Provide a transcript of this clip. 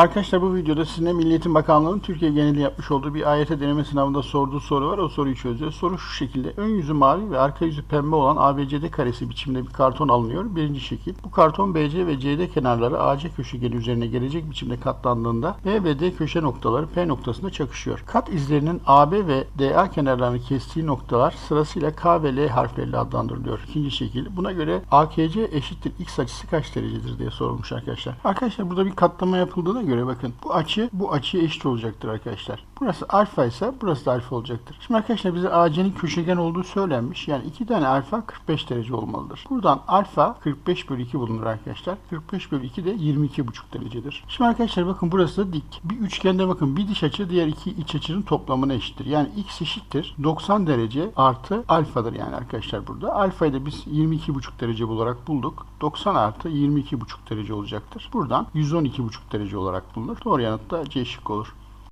Arkadaşlar bu videoda sizinle Milli Eğitim Bakanlığı'nın Türkiye geneli yapmış olduğu bir AYT deneme sınavında sorduğu soru var. O soruyu çözüyor. Soru şu şekilde. Ön yüzü mavi ve arka yüzü pembe olan ABCD karesi biçimde bir karton alınıyor. Birinci şekil. Bu karton BC ve CD kenarları AC köşegeni üzerine gelecek biçimde katlandığında B ve D köşe noktaları P noktasında çakışıyor. Kat izlerinin AB ve DA kenarlarını kestiği noktalar sırasıyla K ve L harfleriyle adlandırılıyor. İkinci şekil. Buna göre AKC eşittir X açısı kaç derecedir diye sorulmuş arkadaşlar. Arkadaşlar burada bir katlama yapıldığına göre bakın bu açı bu açıya eşit olacaktır arkadaşlar. Burası alfa ise burası da alfa olacaktır. Şimdi arkadaşlar bize AC'nin köşegen olduğu söylenmiş. Yani iki tane alfa 45 derece olmalıdır. Buradan alfa 45 bölü 2 bulunur arkadaşlar. 45 bölü 2 de 22,5 derecedir. Şimdi arkadaşlar bakın burası da dik. Bir üçgende bakın bir dış açı diğer iki iç açının toplamına eşittir. Yani x eşittir 90 derece artı alfadır yani arkadaşlar burada. Alfayı da biz 22,5 derece olarak bulduk. 90 artı 22,5 derece olacaktır. Buradan 112,5 derece olarak. Doğru yanıt da C şıkkı olur.